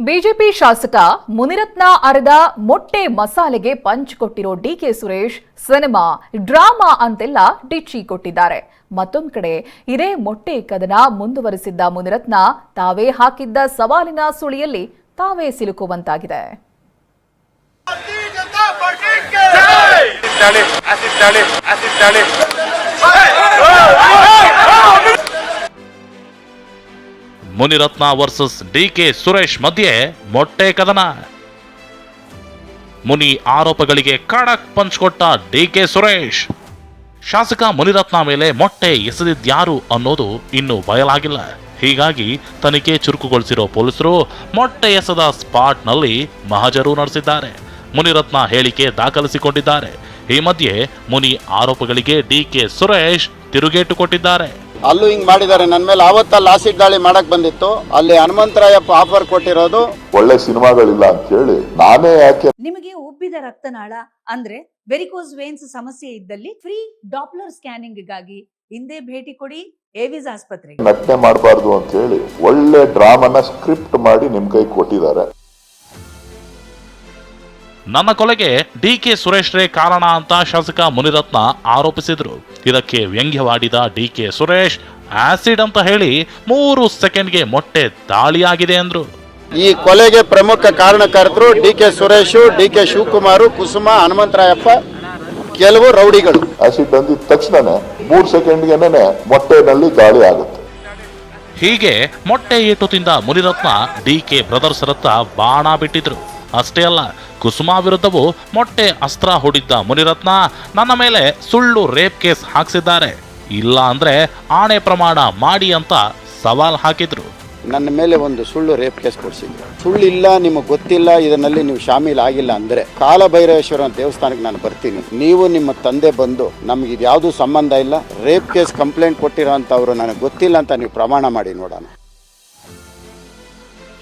BJP ಶಾಸಕ ಮುನಿರತ್ನ ಅರೆದ ಮೊಟ್ಟೆ ಮಸಾಲೆಗೆ ಪಂಚ್ ಕೊಟ್ಟಿರೋ D K Suresh cinema drama ಅಂತೆಲ್ಲ ಡಿಚ್ಚಿ ಕೊಟ್ಟಿದ್ದಾರೆ ಮತ್ತೊಂದು ಕಡೆ ಇದೇ ಮೊಟ್ಟೆ ಕದನ ಮುಂದುವರೆಸಿದ್ದ ಮುನಿರತ್ನ ತಾವೇ ಹಾಕಿದ್ದ ಸವಾಲಿನ ಸುಳಿಯಲ್ಲಿ ತಾವೇ ಸಿಲುಕುವಂತಾಗಿದೆ Munirathna versus D K Suresh ಮಧ್ಯೆ ಮೊಟ್ಟೆ ಕದನ. ಮುನಿ ಆರೋಪಗಳಿಗೆ ಖಡಕ್ ಪಂಚ್ ಕೊಟ್ಟ ಡಿ ಕೆ ಸುರೇಶ್. ಶಾಸಕ ಮುನಿರತ್ನ ಮೇಲೆ ಮೊಟ್ಟೆ ಎಸೆದಿದ್ಯಾರು ಅನ್ನೋದು ಇನ್ನೂ ಬಯಲಾಗಿಲ್ಲ. ಹೀಗಾಗಿ ತನಿಖೆ ಚುರುಕುಗೊಳಿಸಿರೋ ಪೊಲೀಸರು ಮೊಟ್ಟೆ ಎಸೆದ ಸ್ಪಾಟ್ನಲ್ಲಿ ಮಹಜರು ನಡೆಸಿದ್ದಾರೆ. ಮುನಿರತ್ನ ಹೇಳಿಕೆ ದಾಖಲಿಸಿಕೊಂಡಿದ್ದಾರೆ. ಈ ಮಧ್ಯೆ ಮುನಿ ಆರೋಪಗಳಿಗೆ ಡಿ ಕೆ ಸುರೇಶ್ ತಿರುಗೇಟು ಕೊಟ್ಟಿದ್ದಾರೆ. ಅಲ್ಲೂ ಹಿಂಗ್ ಮಾಡಿದ್ದಾರೆ. ನನ್ನ ಮೇಲೆ ಆವತ್ತಲ್ಲಿ ಆಸಿಡ್ ದಾಳಿ ಮಾಡಕ್ ಬಂದಿತ್ತು. ಅಲ್ಲಿ ಹನುಮಂತರಾಯಪ್ಪ ಆಫರ್ ಕೊಟ್ಟಿರೋದು. ಒಳ್ಳೆ ಸಿನಿಮಾಗಳಿಲ್ಲ ಅಂತ ಹೇಳಿ ನಾನೇ ಯಾಕೆ ನಿಮಗೆ ಉಬ್ಬಿದ ರಕ್ತನಾಳ ಅಂದ್ರೆ ವೆರಿಕೋಸ್ ವೇನ್ಸ್ ಸಮಸ್ಯೆ ಇದ್ದಲ್ಲಿ ಫ್ರೀ ಡಾಪ್ಲರ್ ಸ್ಕ್ಯಾನಿಂಗ್ಗಾಗಿ ಹಿಂದೆ ಭೇಟಿ ಕೊಡಿ ಏವಿಸ್ ಆಸ್ಪತ್ರೆಗೆ. ನಟನೆ ಮಾಡಬಾರ್ದು ಅಂತ ಹೇಳಿ ಒಳ್ಳೆ ಡ್ರಾಮನ ಸ್ಕ್ರಿಪ್ಟ್ ಮಾಡಿ ನಿಮ್ ಕೈ ಕೊಟ್ಟಿದ್ದಾರೆ. ನನ್ನ ಕೊಲೆಗೆ ಡಿ ಕೆ ಸುರೇಶ್ರೇ ಕಾರಣ ಅಂತ ಶಾಸಕ ಮುನಿರತ್ನ ಆರೋಪಿಸಿದ್ರು. ಇದಕ್ಕೆ ವ್ಯಂಗ್ಯವಾಡಿದ ಡಿ ಕೆ ಸುರೇಶ್ ಆಸಿಡ್ ಅಂತ ಹೇಳಿ ಮೂರು ಸೆಕೆಂಡ್ಗೆ ಮೊಟ್ಟೆ ದಾಳಿಯಾಗಿದೆ ಅಂದ್ರು. ಈ ಕೊಲೆಗೆ ಪ್ರಮುಖ ಕಾರಣಕರ್ತರು D K Suresh D K Shivakumar Kusuma Hanumantharayappa ಕೆಲವು ರೌಡಿಗಳು. ಆಸಿಡ್ ಮೂರು ಸೆಕೆಂಡ್ ಮೊಟ್ಟೆ ಸೆಕೆಂಡ್ಗೆನೆ ಮೊಟ್ಟೆನಲ್ಲಿ ದಾಳಿ ಆಗುತ್ತೆ. ಹೀಗೆ ಮೊಟ್ಟೆ ಏಟು ತಿಂದ ಮುನಿರತ್ನ ಡಿ ಕೆ ಬ್ರದರ್ಸ್ ರತ್ತ ಬಾಣ ಬಿಟ್ಟಿದ್ರು. ಅಷ್ಟೇ ಅಲ್ಲ ಕುಸುಮಾ ವಿರುದ್ಧವೂ ಮೊಟ್ಟೆ ಅಸ್ತ್ರ ಹೊಡಿದ್ದ ಮುನಿರತ್ನ ನನ್ನ ಮೇಲೆ ಸುಳ್ಳು ರೇಪ್ ಕೇಸ್ ಹಾಕ್ಸಿದ್ದಾರೆ. ಇಲ್ಲ ಅಂದ್ರೆ ಆಣೆ ಪ್ರಮಾಣ ಮಾಡಿ ಅಂತ ಸವಾಲ್ ಹಾಕಿದ್ರು. ನನ್ನ ಮೇಲೆ ಒಂದು ಸುಳ್ಳು ರೇಪ್ ಕೇಸ್ ಕೊಡಿಸಿದ್ರು. ಸುಳ್ಳಿಲ್ಲ, ನಿಮಗೆ ಗೊತ್ತಿಲ್ಲ, ಇದರಲ್ಲಿ ನೀವು ಶಾಮೀಲ್ ಆಗಿಲ್ಲ ಅಂದ್ರೆ ಕಾಲಭೈರವೇಶ್ವರ ದೇವಸ್ಥಾನಕ್ಕೆ ನಾನು ಬರ್ತೀನಿ. ನೀವು ನಿಮ್ಮ ತಂದೆ ಬಂದು ನಮ್ಗೆ ಇದ್ಯಾವುದು ಸಂಬಂಧ ಇಲ್ಲ, ರೇಪ್ ಕೇಸ್ ಕಂಪ್ಲೇಂಟ್ ಕೊಟ್ಟಿರೋ ಅಂತವ್ರು ನನಗೆ ಗೊತ್ತಿಲ್ಲ ಅಂತ ನೀವು ಪ್ರಮಾಣ ಮಾಡಿ ನೋಡೋಣ.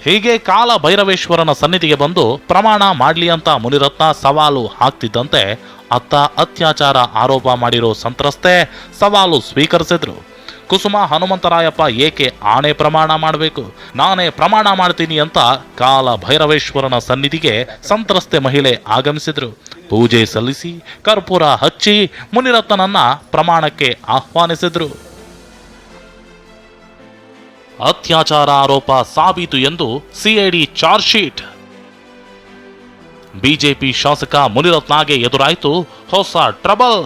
ಹೀಗೆ ಕಾಲ ಭೈರವೇಶ್ವರನ ಸನ್ನಿಧಿಗೆ ಬಂದು ಪ್ರಮಾಣ ಮಾಡಲಿ ಅಂತ ಮುನಿರತ್ನ ಸವಾಲು ಹಾಕ್ತಿದ್ದಂತೆ ಅತ್ತ ಅತ್ಯಾಚಾರ ಆರೋಪ ಮಾಡಿರೋ ಸಂತ್ರಸ್ತೆ ಸವಾಲು ಸ್ವೀಕರಿಸಿದ್ರು. ಕುಸುಮ ಹನುಮಂತರಾಯಪ್ಪ ಏಕೆ ಆಣೆ ಪ್ರಮಾಣ ಮಾಡಬೇಕು? ನಾನೇ ಪ್ರಮಾಣ ಮಾಡ್ತೀನಿ ಅಂತ ಕಾಲ ಭೈರವೇಶ್ವರನ ಸನ್ನಿಧಿಗೆ ಸಂತ್ರಸ್ತೆ ಮಹಿಳೆ ಆಗಮಿಸಿದ್ರು. ಪೂಜೆ ಸಲ್ಲಿಸಿ, ಕರ್ಪೂರ ಹಚ್ಚಿ ಮುನಿರತ್ನನನ್ನ ಪ್ರಮಾಣಕ್ಕೆ ಆಹ್ವಾನಿಸಿದ್ರು. ಅತ್ಯಾಚಾರ ಆರೋಪ ಸಾಬೀತು ಎಂದು ಸಿಐಡಿ ಚಾರ್ಜ್ ಶೀಟ್ ಬಿಜೆಪಿ ಶಾಸಕ ಮುನಿರತ್ನಾಗೆ ಎದುರಾಯಿತು ಹೊಸ ಟ್ರಬಲ್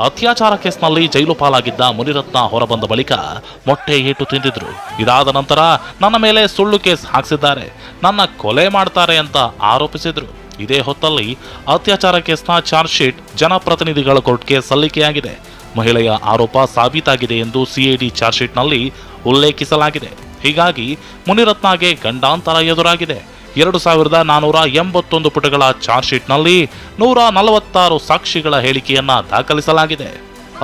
ಅತ್ಯಾಚಾರ ಕೇಸ್ನಲ್ಲಿ ಜೈಲು ಪಾಲಾಗಿದ್ದ ಮುನಿರತ್ನ ಹೊರಬಂದ ಬಳಿಕ ಮೊಟ್ಟೆ ಏಟು ತಿಂದಿದ್ರು. ಇದಾದ ನಂತರ ನನ್ನ ಮೇಲೆ ಸುಳ್ಳು ಕೇಸ್ ಹಾಕ್ಸಿದ್ದಾರೆ. ನನ್ನ ಕೊಲೆ ಮಾಡ್ತಾರೆ ಅಂತ ಆರೋಪಿಸಿದ್ರು. ಇದೇ ಹೊತ್ತಲ್ಲಿ ಅತ್ಯಾಚಾರ ಕೇಸ್ನ ಚಾರ್ಜ್ ಶೀಟ್ ಜನಪ್ರತಿನಿಧಿಗಳ ಕೋರ್ಟ್ಗೆ ಸಲ್ಲಿಕೆಯಾಗಿದೆ. ಮಹಿಳೆಯ ಆರೋಪ ಸಾಬೀತಾಗಿದೆ ಎಂದು ಸಿಐಡಿ ಚಾರ್ಜ್ ಶೀಟ್ನಲ್ಲಿ ಉಲ್ಲೇಖಿಸಲಾಗಿದೆ. ಹೀಗಾಗಿ ಮುನಿರತ್ನಗೆ ಗಂಡಾಂತರ ಎದುರಾಗಿದೆ. ಎರಡು ಸಾವಿರದ ನಾನೂರ ಎಂಬತ್ತೊಂದು ಪುಟಗಳ ಚಾರ್ಜ್ ಶೀಟ್ನಲ್ಲಿ ನೂರ ನಲವತ್ತಾರು ಸಾಕ್ಷಿಗಳ ಹೇಳಿಕೆಯನ್ನ ದಾಖಲಿಸಲಾಗಿದೆ.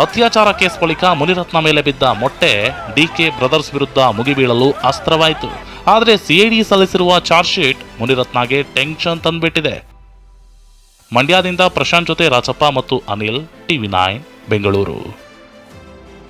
ಅತ್ಯಾಚಾರ ಕೇಸ್ ಬಳಿಕ ಮುನಿರತ್ನ ಮೇಲೆ ಬಿದ್ದ ಮೊಟ್ಟೆ ಡಿಕೆ ಬ್ರದರ್ಸ್ ವಿರುದ್ಧ ಮುಗಿಬೀಳಲು ಅಸ್ತ್ರವಾಯಿತು. ಆದರೆ ಸಿಐಡಿ ಸಲ್ಲಿಸಿರುವ ಚಾರ್ಜ್ ಶೀಟ್ ಮುನಿರತ್ನಗೆ ಟೆನ್ಷನ್ ತಂದ್ಬಿಟ್ಟಿದೆ. ಮಂಡ್ಯದಿಂದ ಪ್ರಶಾಂತ್ ಜೊತೆ ರಾಜಪ್ಪ ಮತ್ತು ಅನಿಲ್, ಟಿವಿ ನೈನ್. ಬೆಂಗಳೂರು.